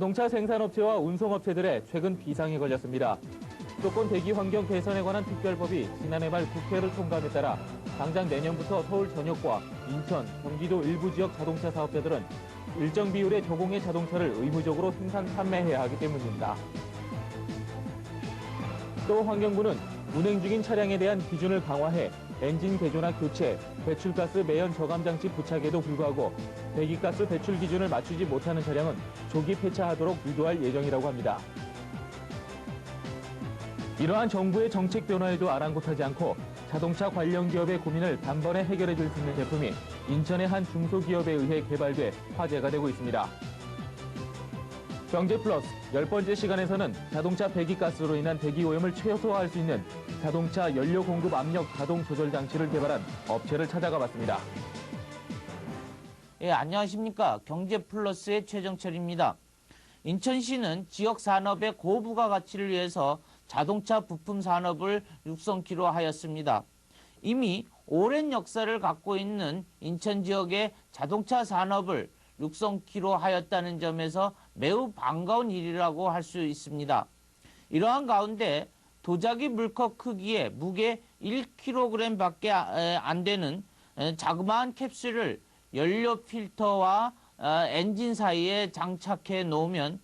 자동차 생산업체와 운송업체들의 최근 비상이 걸렸습니다. 수도권 대기 환경 개선에 관한 특별법이 지난해 말 국회를 통과함에 따라 당장 내년부터 서울 전역과 인천, 경기도 일부 지역 자동차 사업자들은 일정 비율의 저공해 자동차를 의무적으로 생산 판매해야 하기 때문입니다. 또 환경부는 운행 중인 차량에 대한 기준을 강화해 엔진 개조나 교체, 배출가스 매연 저감 장치 부착에도 불구하고 배기가스 배출 기준을 맞추지 못하는 차량은 조기 폐차하도록 유도할 예정이라고 합니다. 이러한 정부의 정책 변화에도 아랑곳하지 않고 자동차 관련 기업의 고민을 단번에 해결해 줄 수 있는 제품이 인천의 한 중소기업에 의해 개발돼 화제가 되고 있습니다. 경제 플러스 열 번째 시간에서는 자동차 배기가스로 인한 대기 오염을 최소화할 수 있는 자동차 연료 공급 압력 자동 조절 장치를 개발한 업체를 찾아가 봤습니다. 예, 안녕하십니까. 경제 플러스의 최정철입니다. 인천시는 지역 산업의 고부가 가치를 위해서 자동차 부품 산업을 육성키로 하였습니다. 이미 오랜 역사를 갖고 있는 인천 지역의 자동차 산업을 육성키로 하였다는 점에서 매우 반가운 일이라고 할 수 있습니다. 이러한 가운데 도자기 물컵 크기의 무게 1kg밖에 안 되는 자그마한 캡슐을 연료 필터와 어, 엔진 사이에 장착해 놓으면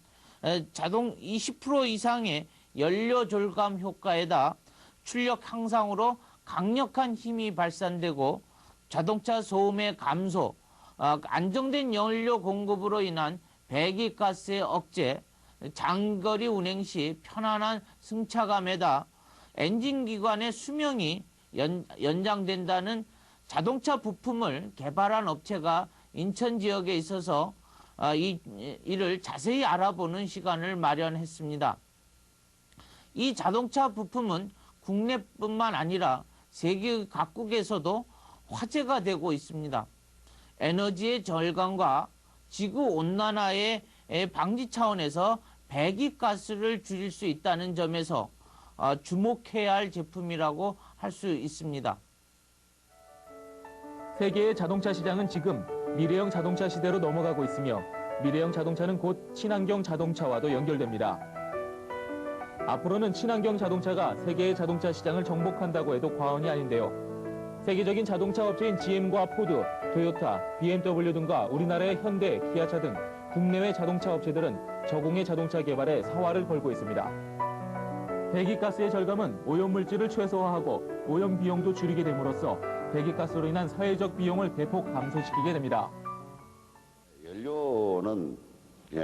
자동 20% 이상의 연료 절감 효과에다 출력 향상으로 강력한 힘이 발산되고 자동차 소음의 감소, 어, 안정된 연료 공급으로 인한 배기가스의 억제, 장거리 운행 시 편안한 승차감에다 엔진 기관의 수명이 연, 연장된다는 자동차 부품을 개발한 업체가 인천 지역에 있어서 어, 이 이를 자세히 알아보는 시간을 마련했습니다. 이 자동차 부품은 국내뿐만 아니라 세계 각국에서도 화제가 되고 있습니다. 에너지의 절감과 지구 온난화의 방지 차원에서 배기가스를 줄일 수 있다는 점에서 어, 주목해야 할 제품이라고 할 수 있습니다. 세계의 자동차 시장은 지금 미래형 자동차 시대로 넘어가고 있으며 미래형 자동차는 곧 친환경 자동차와도 연결됩니다. 앞으로는 친환경 자동차가 세계의 자동차 시장을 정복한다고 해도 과언이 아닌데요. 세계적인 자동차 업체인 GM과 포드, 토요타, BMW 등과 우리나라의 현대, 기아차 등 국내외 자동차 업체들은 저공해 자동차 개발에 사활을 걸고 있습니다. 배기가스의 절감은 오염물질을 최소화하고 오염 비용도 줄이게 됨으로써 배기가스로 인한 사회적 비용을 대폭 감소시키게 됩니다. 연료는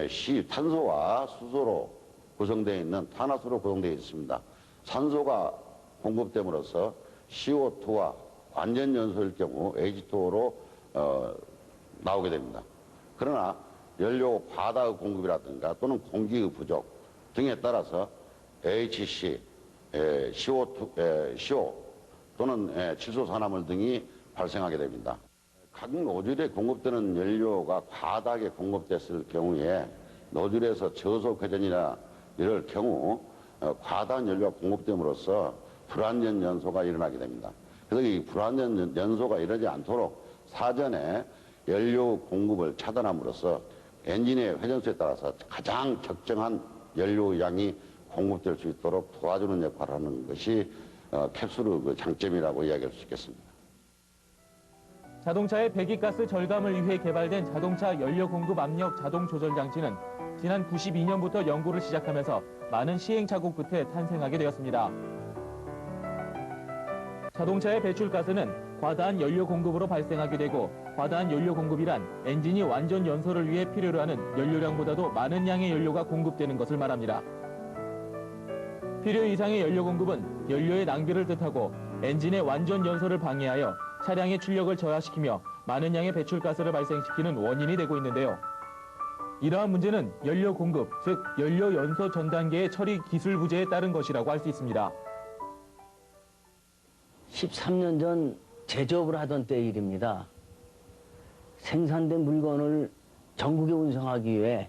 시 탄소와 수소로 구성되어 있는 탄화수로 구성되어 있습니다. 산소가 공급됨으로써 CO2와 완전 연소일 경우 H2O로 어, 나오게 됩니다. 그러나 연료 바다의 공급이라든가 또는 공기의 부족 등에 따라서 HC, 에, CO2, 에, CO 또는 에, 질소산화물 등이 발생하게 됩니다. 각 노즐에 공급되는 연료가 과다하게 공급됐을 경우에 노즐에서 저속 회전이나 이럴 경우 어, 과다한 연료가 공급됨으로써 불안전 연소가 일어나게 됩니다. 그래서 이 불안전 연소가 일어나지 않도록 사전에 연료 공급을 차단함으로써 엔진의 회전수에 따라서 가장 적정한 연료 양이 공급될 수 있도록 도와주는 역할을 하는 것이 어, 캡슐의 그 장점이라고 이야기할 수 있겠습니다. 자동차의 배기가스 절감을 위해 개발된 자동차 연료 공급 압력 자동 조절 장치는 지난 92년부터 연구를 시작하면서 많은 시행착오 끝에 탄생하게 되었습니다. 자동차의 배출가스는 과다한 연료 공급으로 발생하게 되고 과다한 연료 공급이란 엔진이 완전 연소를 위해 필요로 하는 연료량보다도 많은 양의 연료가 공급되는 것을 말합니다. 필요 이상의 연료 공급은 연료의 낭비를 뜻하고 엔진의 완전 연소를 방해하여 차량의 출력을 저하시키며 많은 양의 배출가스를 발생시키는 원인이 되고 있는데요. 이러한 문제는 연료 공급, 즉 연료 연소 전 단계의 처리 기술 부재에 따른 것이라고 할 수 있습니다. 13년 전 제조업을 하던 때 일입니다. 생산된 물건을 전국에 운송하기 위해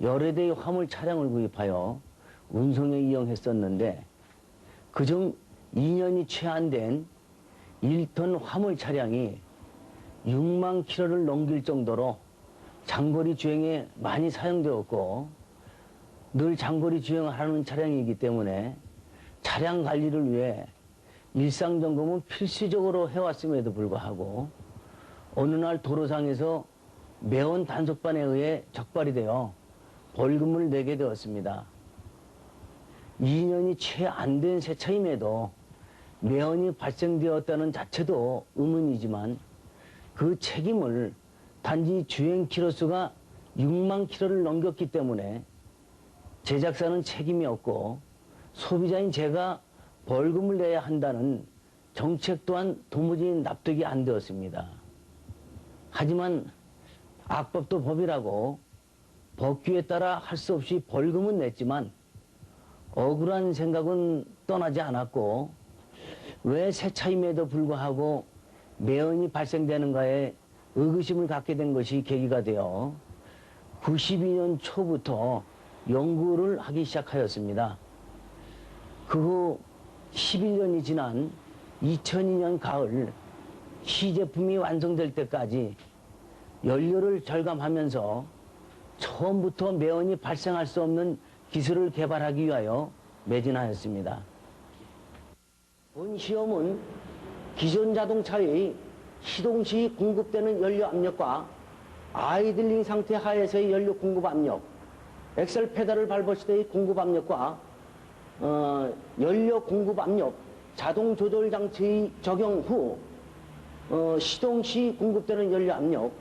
여러 대의 화물 차량을 구입하여 운송에 이용했었는데 그중 2년이 채 안 된 1톤 화물 차량이 6만 킬로를 넘길 정도로 장거리 주행에 많이 사용되었고 늘 장거리 주행을 하는 차량이기 때문에 차량 관리를 위해 일상 점검은 필수적으로 해왔음에도 불구하고 어느 날 도로상에서 매원 단속반에 의해 적발이 되어 벌금을 내게 되었습니다. 2년이 채 안된새 차임에도 매연이 발생되었다는 자체도 의문이지만 그 책임을 단지 주행 키로수가 6만 키로를 넘겼기 때문에 제작사는 책임이 없고 소비자인 제가 벌금을 내야 한다는 정책 또한 도무지 납득이 안 되었습니다. 하지만 악법도 법이라고 법규에 따라 할 수 없이 벌금은 냈지만 억울한 생각은 떠나지 않았고 왜새 차임에도 불구하고 매연이 발생되는가에 의구심을 갖게 된 것이 계기가 되어 92년 초부터 연구를 하기 시작하였습니다. 그 후 11년이 지난 2002년 가을 시제품이 완성될 때까지 연료를 절감하면서 처음부터 매연이 발생할 수 없는 기술을 개발하기 위하여 매진하였습니다. 본 시험은 기존 자동차의 시동 시 공급되는 연료 압력과 아이들링 상태 하에서의 연료 공급 압력, 엑셀 페달을 밟았을 때의 공급 압력과 어, 연료 공급 압력, 자동 조절 장치 적용 후 어, 시동 시 공급되는 연료 압력,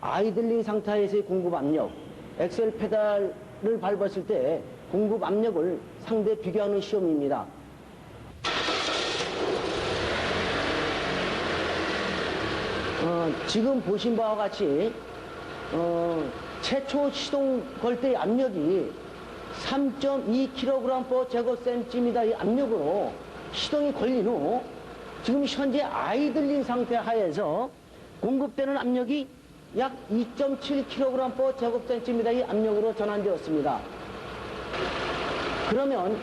아이들링 상태에서의 공급 압력, 엑셀 페달을 밟았을 때 공급 압력을 상대 비교하는 시험입니다. 어, 지금 보신 바와 같이 어, 최초 시동 걸 때의 압력이 3.2kg 제곱센티미터 의 압력으로 시동이 걸린 후 지금 현재 아이들린 상태 하에서 공급되는 압력이 약 2.7kg 제곱센티미터 의 압력으로 전환되었습니다. 그러면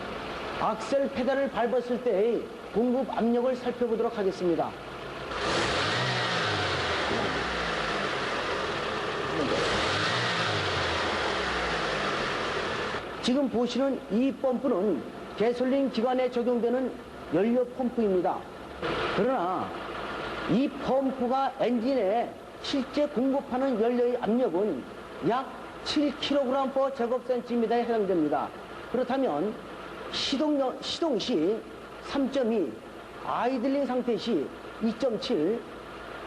악셀 페달을 밟았을 때의 공급 압력을 살펴보도록 하겠습니다. 지금 보시는 이 펌프는 개솔린 기관에 적용되는 연료 펌프입니다. 그러나 이 펌프가 엔진에 실제 공급하는 연료의 압력은 약 7kg 제곱센티미터에 해당됩니다. 그렇다면 시동, 시동 시 3.2, 아이들링 상태 시 2.7,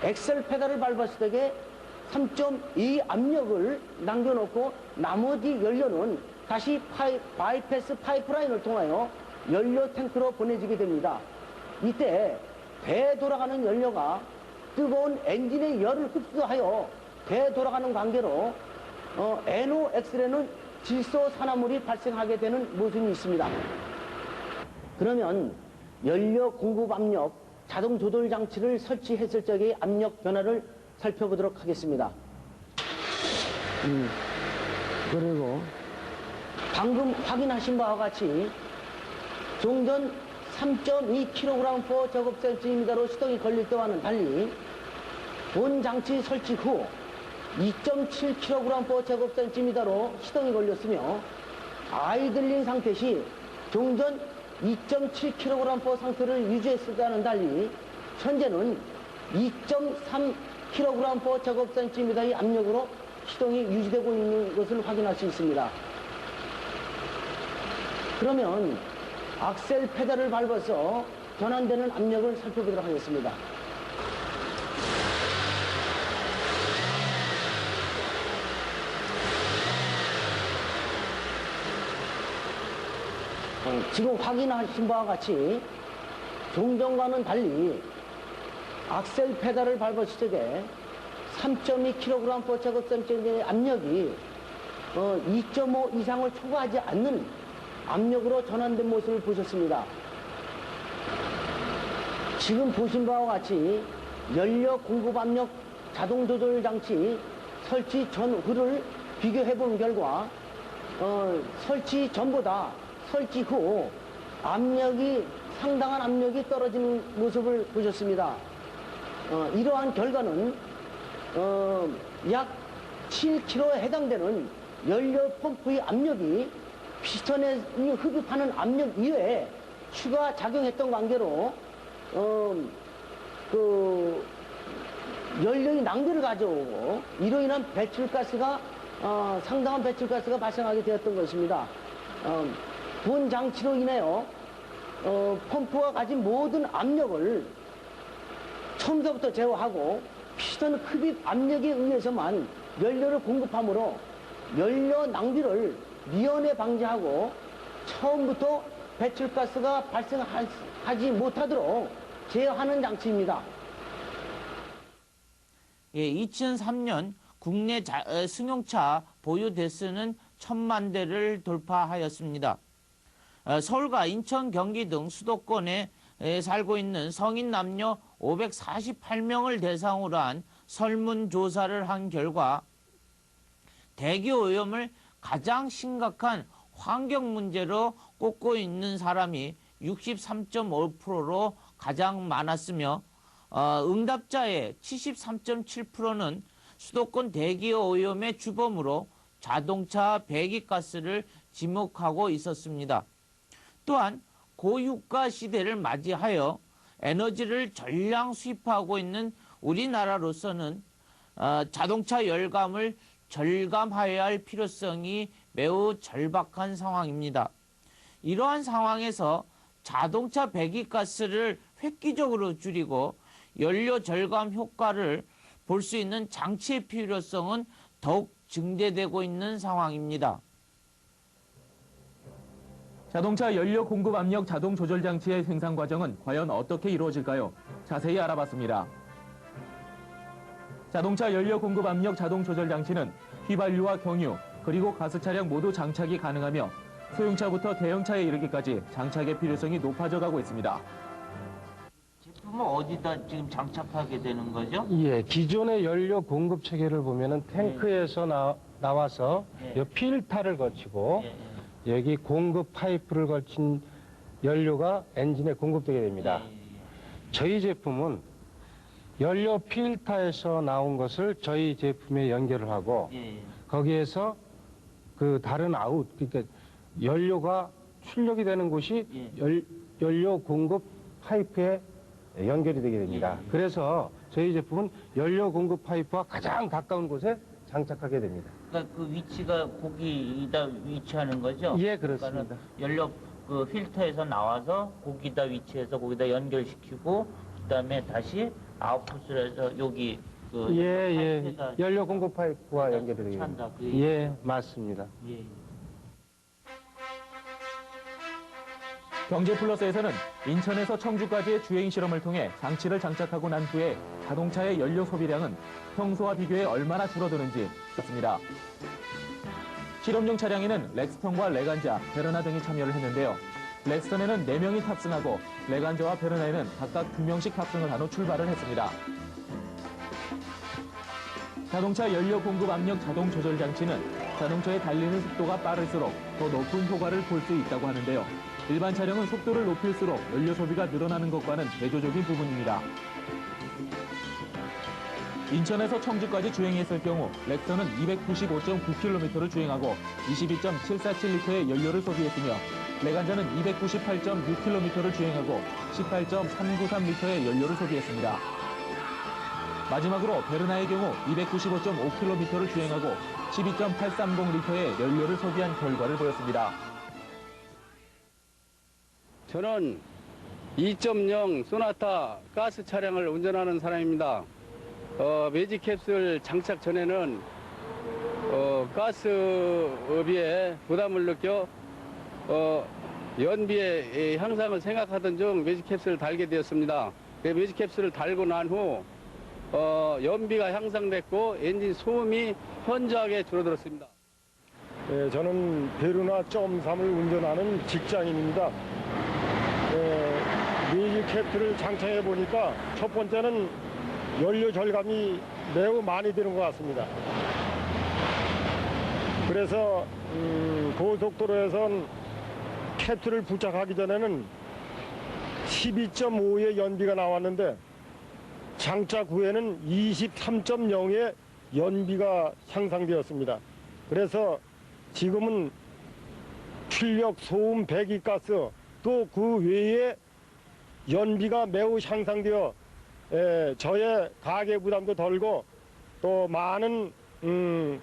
엑셀 페달을 밟았을 때에 3.2 압력을 남겨놓고 나머지 연료는 다시 파이, 바이패스 파이프라인을 통하여 연료 탱크로 보내지게 됩니다. 이때 배에 돌아가는 연료가 뜨거운 엔진의 열을 흡수하여 배에 돌아가는 관계로 어, NOx에는 질소 산화물이 발생하게 되는 모순이 있습니다. 그러면 연료 공급 압력 자동 조절 장치를 설치했을 적의 압력 변화를 살펴보도록 하겠습니다. 음, 그리고 방금 확인하신 바와 같이 종전 3.2kg 제곱센티미터로 시동이 걸릴 때와는 달리 본 장치 설치 후 2.7kg 제곱센티미터로 시동이 걸렸으며 아이들린 상태 시 종전 2.7kg 상태를 유지했을 때와는 달리 현재는 2.3kg 제곱센티미터의 압력으로 시동이 유지되고 있는 것을 확인할 수 있습니다. 그러면 악셀 페달을 밟아서 전환되는 압력을 살펴보도록 하겠습니다. 어, 지금 확인하신 바와 같이 종전과는 달리 악셀 페달을 밟았을 적에 3.2kg 제곱센티미터의 압력이 어, 2.5 이상을 초과하지 않는 압력으로 전환된 모습을 보셨습니다. 지금 보신 바와 같이 연료 공급 압력 자동 조절 장치 설치 전후를 비교해 본 결과 어, 설치 전보다 설치 후 압력이 상당한 압력이 떨어지는 모습을 보셨습니다. 어, 이러한 결과는 어, 약 7kg에 해당되는 연료 펌프의 압력이 피스톤에 이 흡입하는 압력 이외에 추가 작용했던 관계로 어, 그 연료의 낭비를 가져오고 이로 인한 배출가스가 어, 상당한 배출가스가 발생하게 되었던 것입니다. 어, 본 장치로 인하여 어, 펌프가 가진 모든 압력을 처음서부터 제어하고 피스톤 흡입 압력에 의해서만 연료를 공급하므로 연료 낭비를 미연에 방지하고 처음부터 배출가스가 발생하지 못하도록 제어하는 장치입니다. 예, 2003년 국내 자- 어, 승용차 보유 대수는 천만 대를 돌파하였습니다. 어, 서울과 인천, 경기 등 수도권에 에, 살고 있는 성인 남녀 548명을 대상으로 한 설문조사를 한 결과 대기 오염을 가장 심각한 환경 문제로 꼽고 있는 사람이 63.5%로 가장 많았으며 어, 응답자의 73.7%는 수도권 대기 오염의 주범으로 자동차 배기가스를 지목하고 있었습니다. 또한 고유가 시대를 맞이하여 에너지를 전량 수입하고 있는 우리나라로서는 어, 자동차 열감을 절감하여야 할 필요성이 매우 절박한 상황입니다. 이러한 상황에서 자동차 배기가스를 획기적으로 줄이고 연료 절감 효과를 볼 수 있는 장치의 필요성은 더욱 증대되고 있는 상황입니다. 자동차 연료 공급 압력 자동 조절 장치의 생산 과정은 과연 어떻게 이루어질까요? 자세히 알아봤습니다. 자동차 연료 공급 압력 자동 조절 장치는 휘발유와 경유 그리고 가스 차량 모두 장착이 가능하며 소형차부터 대형차에 이르기까지 장착의 필요성이 높아져 가고 있습니다. 제품을 어디다 지금 장착하게 되는 거죠? 예, 기존의 연료 공급 체계를 보면은 탱크에서 나, 나와서 예. 요 필터를 거치고 예, 여기 공급 파이프를 걸친 연료가 엔진에 공급되게 됩니다. 예, 저희 제품은 연료 필터에서 나온 것을 저희 제품에 연결을 하고 예, 예. 거기에서 그 다른 아웃 그러니까 연료가 출력이 되는 곳이 예. 열, 연료 공급 파이프에 연결이 되게 됩니다. 예. 그래서 저희 제품은 연료 공급 파이프와 가장 가까운 곳에 장착하게 됩니다. 그러니까 그 위치가 거기다 위치하는 거죠? 예, 그렇습니다. 연료 그 필터에서 나와서 거기다 위치해서 거기다 연결시키고 그다음에 다시 아웃풋을 해서 여기 그 예, 예. 연료 공급 파이프와 연결이 찬다, 됩니다. 그 얘기죠? 예, 맞습니다. 예. 경제 플러스에서는 인천에서 청주까지의 주행 실험을 통해 장치를 장착하고 난 후에 자동차의 연료 소비량은 평소와 비교해 얼마나 줄어드는지 봤습니다. 실험용 차량에는 렉스턴과 레간자, 베르나 등이 참여를 했는데요. 렉스턴에는 4명이 탑승하고 레간자와 베르나에는 각각 2명씩 탑승을 한 후 출발을 했습니다. 자동차 연료 공급 압력 자동 조절 장치는 자동차의 달리는 속도가 빠를수록 더 높은 효과를 볼 수 있다고 하는데요. 일반 차량은 속도를 높일수록 연료 소비가 늘어나는 것과는 대조적인 부분입니다. 인천에서 청주까지 주행했을 경우 렉선은 295.9km를 주행하고 22.747리터의 연료를 소비했으며 레간자는 298.6km를 주행하고 18.393리터의 연료를 소비했습니다. 마지막으로 베르나의 경우 295.5km를 주행하고 12.830리터의 연료를 소비한 결과를 보였습니다. 저는 2.0 소나타 가스 차량을 운전하는 사람입니다. 어, 매직 캡슐 장착 전에는 어, 가스업에 부담을 느껴 어, 연비의 향상을 생각하던 중 매직캡슐을 달게 되었습니다. 그 매직캡슐을 달고 난 후 어, 연비가 향상됐고 엔진 소음이 현저하게 줄어들었습니다. 예, 저는 베르나 점삼을 운전하는 직장인입니다. 예, 미지 캡슐을 장착해 보니까 첫 번째는 연료 절감이 매우 많이 되는 것 같습니다. 그래서 음, 고속도로에선 캡슐을 부착하기 전에는 12.5의 연비가 나왔는데 장착 후에는 23.0의 연비가 향상되었습니다. 그래서 지금은 출력, 소음, 배기가스 또 그 외에 연비가 매우 향상되어 에, 저의 가계 부담도 덜고 또 많은 음,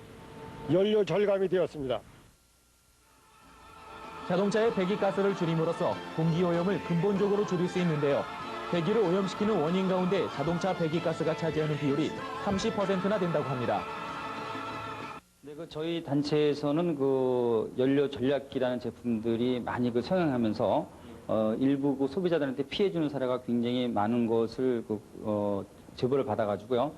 연료 절감이 되었습니다. 자동차의 배기가스를 줄임으로써 공기오염을 근본적으로 줄일 수 있는데요. 대기를 오염시키는 원인 가운데 자동차 배기가스가 차지하는 비율이 30%나 된다고 합니다. 네, 그 저희 단체에서는 그 연료 전략기라는 제품들이 많이 그 성행하면서 어, 일부 그 소비자들한테 피해 주는 사례가 굉장히 많은 것을 그, 어, 제보를 받아가지고요.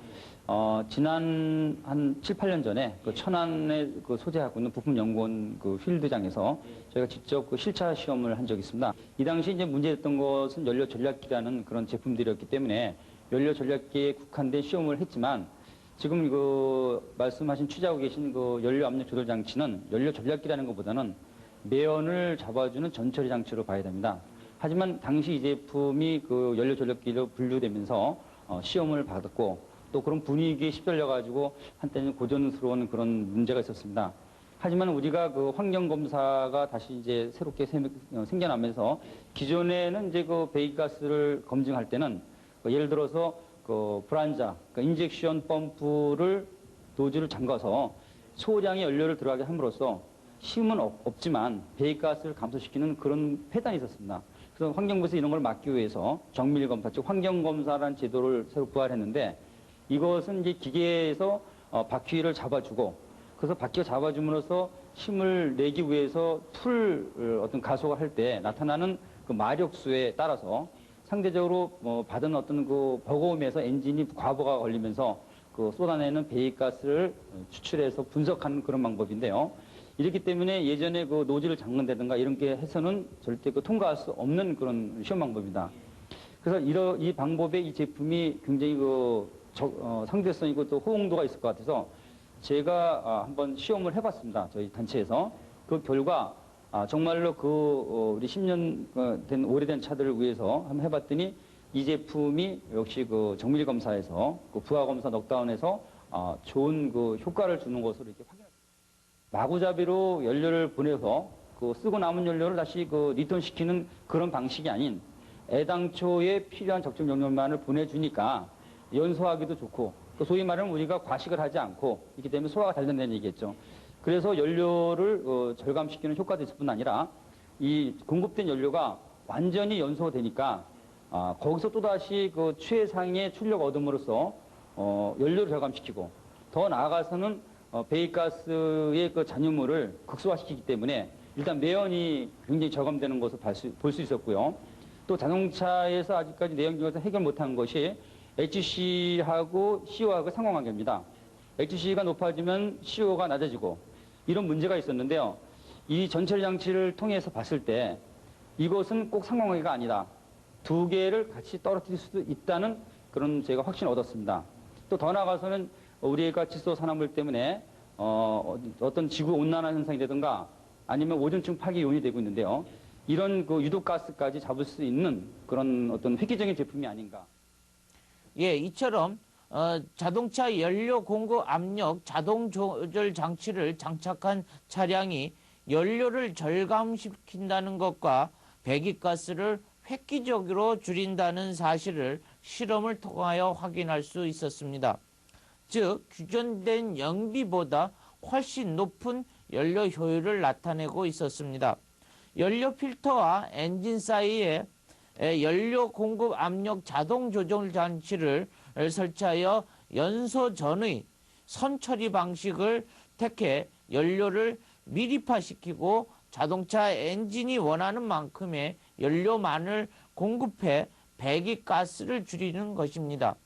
어, 지난 한 7, 8년 전에 그 천안에 그 소재하고 있는 부품연구원 그 필드장에서 저희가 직접 그 실차 시험을 한 적이 있습니다. 이 당시 이제 문제됐던 것은 연료 전략기라는 그런 제품들이었기 때문에 연료 전략기에 국한된 시험을 했지만 지금 그 말씀하신 취재하고 계신 그 연료 압력 조절 장치는 연료 전략기라는 것보다는 매연을 잡아주는 전처리 장치로 봐야 됩니다. 하지만 당시 이 제품이 그 연료 전략기로 분류되면서 어, 시험을 받았고 또 그런 분위기에 휩쓸려 가지고 한때는 고전스러운 그런 문제가 있었습니다. 하지만 우리가 그 환경 검사가 다시 이제 새롭게 생- 어, 생겨나면서 기존에는 이제 그 배기가스를 검증할 때는 그 예를 들어서 그 브란자, 그 인젝션 펌프를 노즐을 잠가서 소량의 연료를 들어가게 함으로써 힘은 없, 없지만 배기가스를 감소시키는 그런 폐단이 있었습니다. 그래서 환경부에서 이런 걸 막기 위해서 정밀 검사, 즉 환경 검사라는 제도를 새로 부활했는데 이것은 이제 기계에서 어, 바퀴를 잡아주고 그래서 바퀴가 잡아줌으로써 힘을 내기 위해서 풀 어, 어떤 가속을 할 때 나타나는 그 마력수에 따라서 상대적으로 뭐 받은 어떤 그 버거움에서 엔진이 과부가 걸리면서 그 쏟아내는 배기가스를 추출해서 분석하는 그런 방법인데요. 이렇기 때문에 예전에 그 노즐을 잠근다든가 이런 게 해서는 절대 그 통과할 수 없는 그런 시험 방법입니다. 그래서 이러, 이 방법에 이 제품이 굉장히 그 적- 어, 상대성이고 또 호응도가 있을 것 같아서 제가 아, 한번 시험을 해봤습니다. 저희 단체에서 그 결과 아, 정말로 그 어, 우리 10년 어, 된 오래된 차들을 위해서 한번 해봤더니 이 제품이 역시 그 정밀 검사에서 그 부하 검사 넉다운에서 아, 좋은 그 효과를 주는 것으로 이렇게 확인. 마구잡이로 연료를 보내서 그 쓰고 남은 연료를 다시 그 리턴 시키는 그런 방식이 아닌 애당초에 필요한 적정 용량만을 보내주니까 연소하기도 좋고 또 소위 말하면 우리가 과식을 하지 않고 있기 때문에 소화가 잘 된다는 얘기겠죠. 그래서 연료를 어, 절감시키는 효과도 있을 뿐 아니라 이 공급된 연료가 완전히 연소되니까 아, 거기서 또다시 그 최상의 출력 얻음으로써 어, 연료를 절감시키고 더 나아가서는 어, 배기가스의 그 잔유물을 극소화시키기 때문에 일단 매연이 굉장히 저감되는 것을 볼수 있었고요. 또 자동차에서 아직까지 내연 기관에서 해결 못한 것이 HC하고 CO하고 상관관계입니다. HC가 높아지면 CO가 낮아지고 이런 문제가 있었는데요. 이 전철 장치를 통해서 봤을 때 이것은 꼭 상관관계가 아니다. 두 개를 같이 떨어뜨릴 수도 있다는 그런 제가 확신을 얻었습니다. 또 더 나아가서는 우리가 질소 산화물 때문에 어, 어떤 지구 온난화 현상이라든가 아니면 오존층 파괴 요인이 되고 있는데요. 이런 그 유독가스까지 잡을 수 있는 그런 어떤 획기적인 제품이 아닌가. 예, 이처럼 어, 자동차 연료 공급 압력 자동 조절 장치를 장착한 차량이 연료를 절감시킨다는 것과 배기가스를 획기적으로 줄인다는 사실을 실험을 통하여 확인할 수 있었습니다. 즉 규정된 연비보다 훨씬 높은 연료 효율을 나타내고 있었습니다. 연료 필터와 엔진 사이에 에, 연료 공급 압력 자동 조절 장치를 설치하여 연소 전의 선 처리 방식을 택해 연료를 미리파시키고 자동차 엔진이 원하는 만큼의 연료만을 공급해 배기가스를 줄이는 것입니다.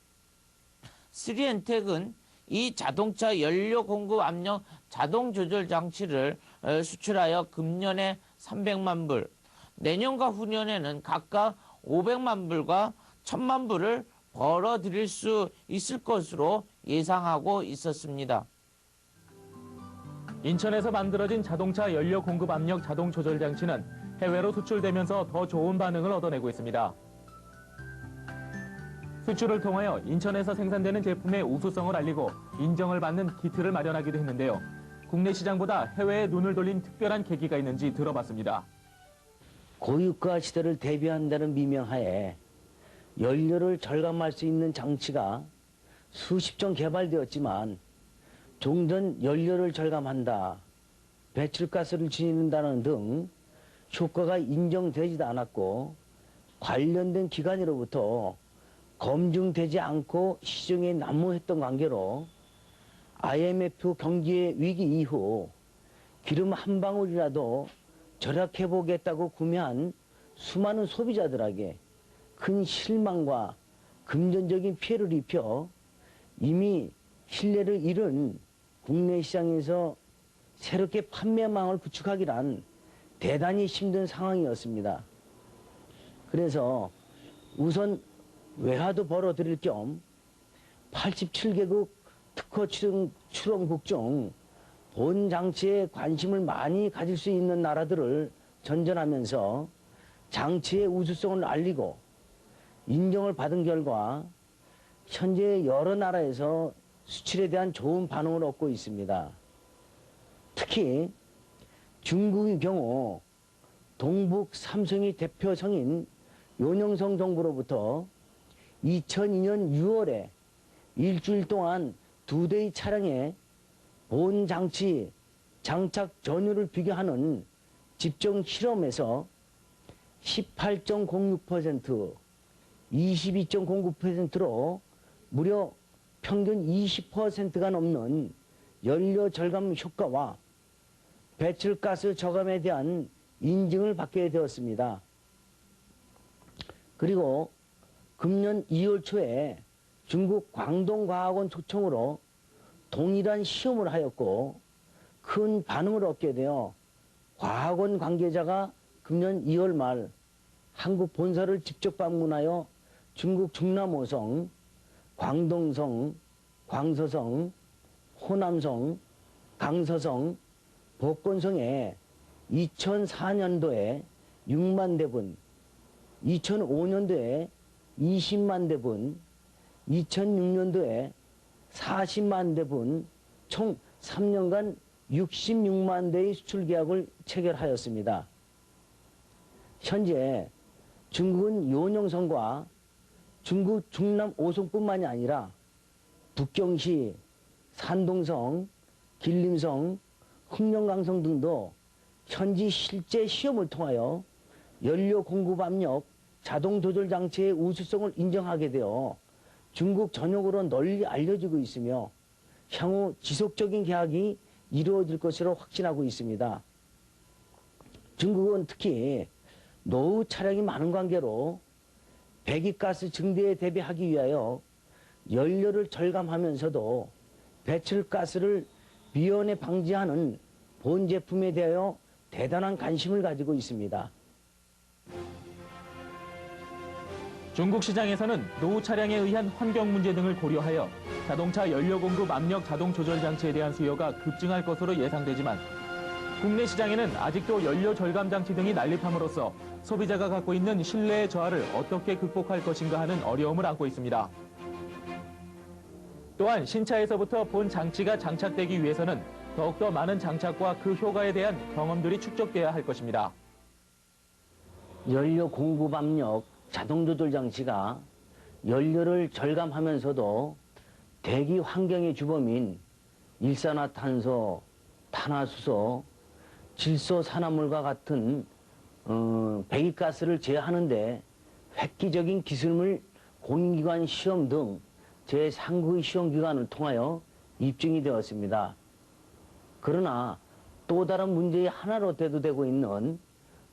3엔텍은 이 자동차 연료 공급 압력 자동 조절 장치를 어, 수출하여 금년에 300만 불, 내년과 후년에는 각각 500만 불과 1000만 불을 벌어들일 수 있을 것으로 예상하고 있었습니다. 인천에서 만들어진 자동차 연료 공급 압력 자동 조절 장치는 해외로 수출되면서 더 좋은 반응을 얻어내고 있습니다. 수출을 통하여 인천에서 생산되는 제품의 우수성을 알리고 인정을 받는 키트를 마련하기도 했는데요. 국내 시장보다 해외에 눈을 돌린 특별한 계기가 있는지 들어봤습니다. 고유가 시대를 대비한다는 미명하에 연료를 절감할 수 있는 장치가 수십 종 개발되었지만 종전 연료를 절감한다, 배출가스를 줄인다는 등 효과가 인정되지도 않았고 관련된 기관으로부터 검증되지 않고 시중에 난무했던 관계로 IMF 경기 위기 이후 기름 한 방울이라도 절약해 보겠다고 구매한 수많은 소비자들에게 큰 실망과 금전적인 피해를 입혀 이미 신뢰를 잃은 국내 시장에서 새롭게 판매망을 구축하기란 대단히 힘든 상황이었습니다. 그래서 우선 외화도 벌어들일 겸 87개국 특허 출원, 출원국 중 본 장치에 관심을 많이 가질 수 있는 나라들을 전전하면서 장치의 우수성을 알리고 인정을 받은 결과 현재 여러 나라에서 수출에 대한 좋은 반응을 얻고 있습니다. 특히 중국의 경우 동북 삼성의 대표 성인 윤영성 정부로부터 2002년 6월에 일주일 동안 두 대의 차량에 본 장치 장착 전후를 비교하는 집중 실험에서 18.06%, 22.09%로 무려 평균 20%가 넘는 연료 절감 효과와 배출가스 저감에 대한 인증을 받게 되었습니다. 그리고 금년 2월 초에 중국 광동과학원 초청으로 동일한 시험을 하였고 큰 반응을 얻게 되어 과학원 관계자가 금년 2월 말 한국 본사를 직접 방문하여 중국 중남호성, 광동성, 광서성, 호남성, 강서성, 복건성에 2004년도에 6만 대분, 2005년도에 20만 대분, 2006년도에 40만 대분, 총 3년간 66만 대의 수출 계약을 체결하였습니다. 현재 중국은 요녕성과 중국 중남 오송뿐만이 아니라 북경시, 산동성, 길림성, 흑령강성 등도 현지 실제 시험을 통하여 연료 공급 압력 자동 조절 장치의 우수성을 인정하게 되어 중국 전역으로 널리 알려지고 있으며 향후 지속적인 계약이 이루어질 것으로 확신하고 있습니다. 중국은 특히 노후 차량이 많은 관계로 배기가스 증대에 대비하기 위하여 연료를 절감하면서도 배출가스를 미연에 방지하는 본 제품에 대하여 대단한 관심을 가지고 있습니다. 중국 시장에서는 노후 차량에 의한 환경 문제 등을 고려하여 자동차 연료 공급 압력 자동 조절 장치에 대한 수요가 급증할 것으로 예상되지만 국내 시장에는 아직도 연료 절감 장치 등이 난립함으로써 소비자가 갖고 있는 신뢰의 저하를 어떻게 극복할 것인가 하는 어려움을 안고 있습니다. 또한 신차에서부터 본 장치가 장착되기 위해서는 더욱더 많은 장착과 그 효과에 대한 경험들이 축적돼야 할 것입니다. 연료 공급 압력 자동 조절 장치가 연료를 절감하면서도 대기 환경의 주범인 일산화탄소, 탄화수소, 질소산화물과 같은 어, 배기가스를 제어하는데 획기적인 기술물 공인기관 시험 등 제3국의 시험기관을 통하여 입증이 되었습니다. 그러나 또 다른 문제의 하나로 대두되고 있는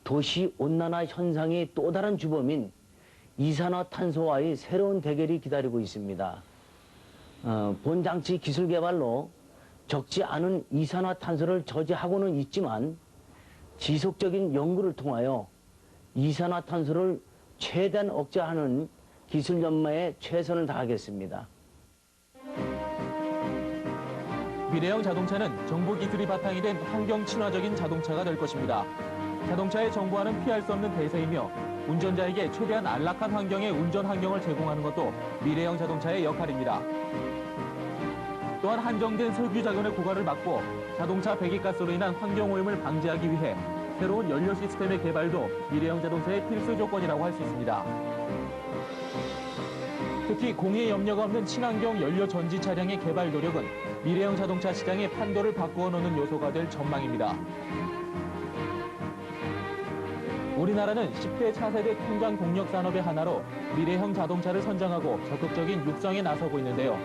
도시 온난화 현상의 또 다른 주범인 이산화탄소와의 새로운 대결이 기다리고 있습니다. 어, 본 장치 기술 개발로 적지 않은 이산화탄소를 저지하고는 있지만 지속적인 연구를 통하여 이산화탄소를 최대한 억제하는 기술 연마에 최선을 다하겠습니다. 미래형 자동차는 정보 기술이 바탕이 된 환경 친화적인 자동차가 될 것입니다. 자동차의 정보와는 피할 수 없는 대세이며 운전자에게 최대한 안락한 환경의 운전 환경을 제공하는 것도 미래형 자동차의 역할입니다. 또한 한정된 석유 자원의 고갈을 막고 자동차 배기가스로 인한 환경오염을 방지하기 위해 새로운 연료 시스템의 개발도 미래형 자동차의 필수 조건이라고 할 수 있습니다. 특히 공해 염려가 없는 친환경 연료 전지 차량의 개발 노력은 미래형 자동차 시장의 판도를 바꾸어 놓는 요소가 될 전망입니다. 우리나라는 10대 차세대 통장 동력 산업의 하나로 미래형 자동차를 선정하고 적극적인 육성에 나서고 있는데요.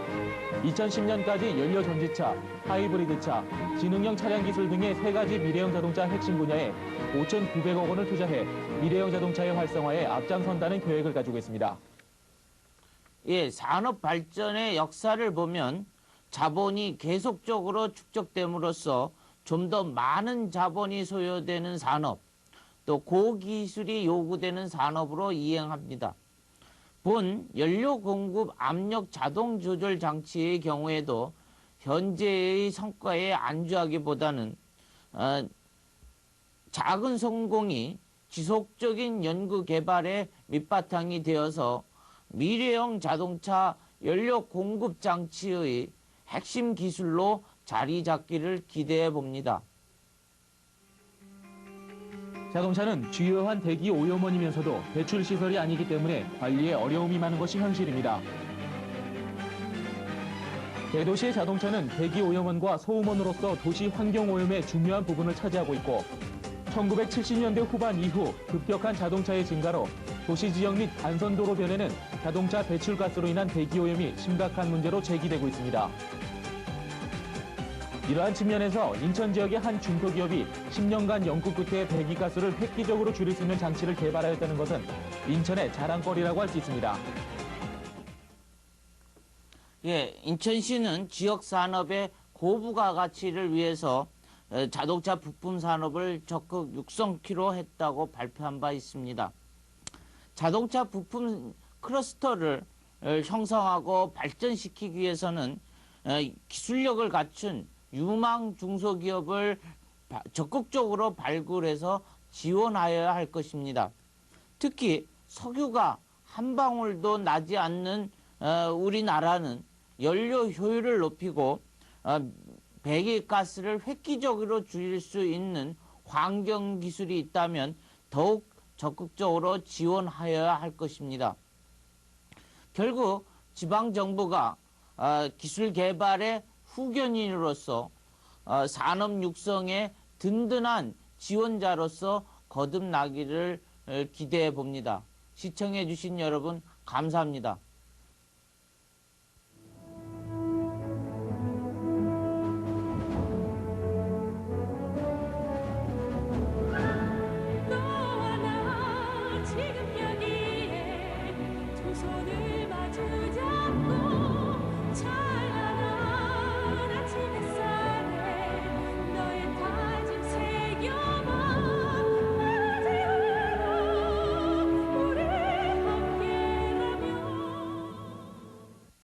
2010년까지 연료 전지차, 하이브리드차, 지능형 차량 기술 등의 세 가지 미래형 자동차 핵심 분야에 5,900억 원을 투자해 미래형 자동차의 활성화에 앞장선다는 계획을 가지고 있습니다. 예, 산업 발전의 역사를 보면 자본이 계속적으로 축적됨으로써 좀 더 많은 자본이 소요되는 산업, 또 고기술이 요구되는 산업으로 이행합니다. 본 연료 공급 압력 자동 조절 장치의 경우에도 현재의 성과에 안주하기보다는 어, 작은 성공이 지속적인 연구 개발의 밑바탕이 되어서 미래형 자동차 연료 공급 장치의 핵심 기술로 자리 잡기를 기대해 봅니다. 자동차는 주요한 대기 오염원이면서도 배출 시설이 아니기 때문에 관리에 어려움이 많은 것이 현실입니다. 대도시의 자동차는 대기 오염원과 소음원으로서 도시 환경 오염의 중요한 부분을 차지하고 있고 1970년대 후반 이후 급격한 자동차의 증가로 도시 지역 및 간선도로 변에는 자동차 배출가스로 인한 대기 오염이 심각한 문제로 제기되고 있습니다. 이러한 측면에서 인천 지역의 한 중소기업이 10년간 연구 끝에 배기가스를 획기적으로 줄일 수 있는 장치를 개발하였다는 것은 인천의 자랑거리라고 할 수 있습니다. 예, 인천시는 지역 산업의 고부가 가치를 위해서 어, 자동차 부품 산업을 적극 육성키로 했다고 발표한 바 있습니다. 자동차 부품 클러스터를 어, 형성하고 발전시키기 위해서는 어, 기술력을 갖춘 유망 중소기업을 바- 적극적으로 발굴해서 지원하여야 할 것입니다. 특히 석유가 한 방울도 나지 않는 어, 우리나라는 연료 효율을 높이고 어, 배기가스를 획기적으로 줄일 수 있는 환경 기술이 있다면 더욱 적극적으로 지원하여야 할 것입니다. 결국 지방 정부가 어, 기술 개발의 후견인으로서 어, 산업 육성의 든든한 지원자로서 거듭나기를 어, 기대해 봅니다. 시청해 주신 여러분 감사합니다.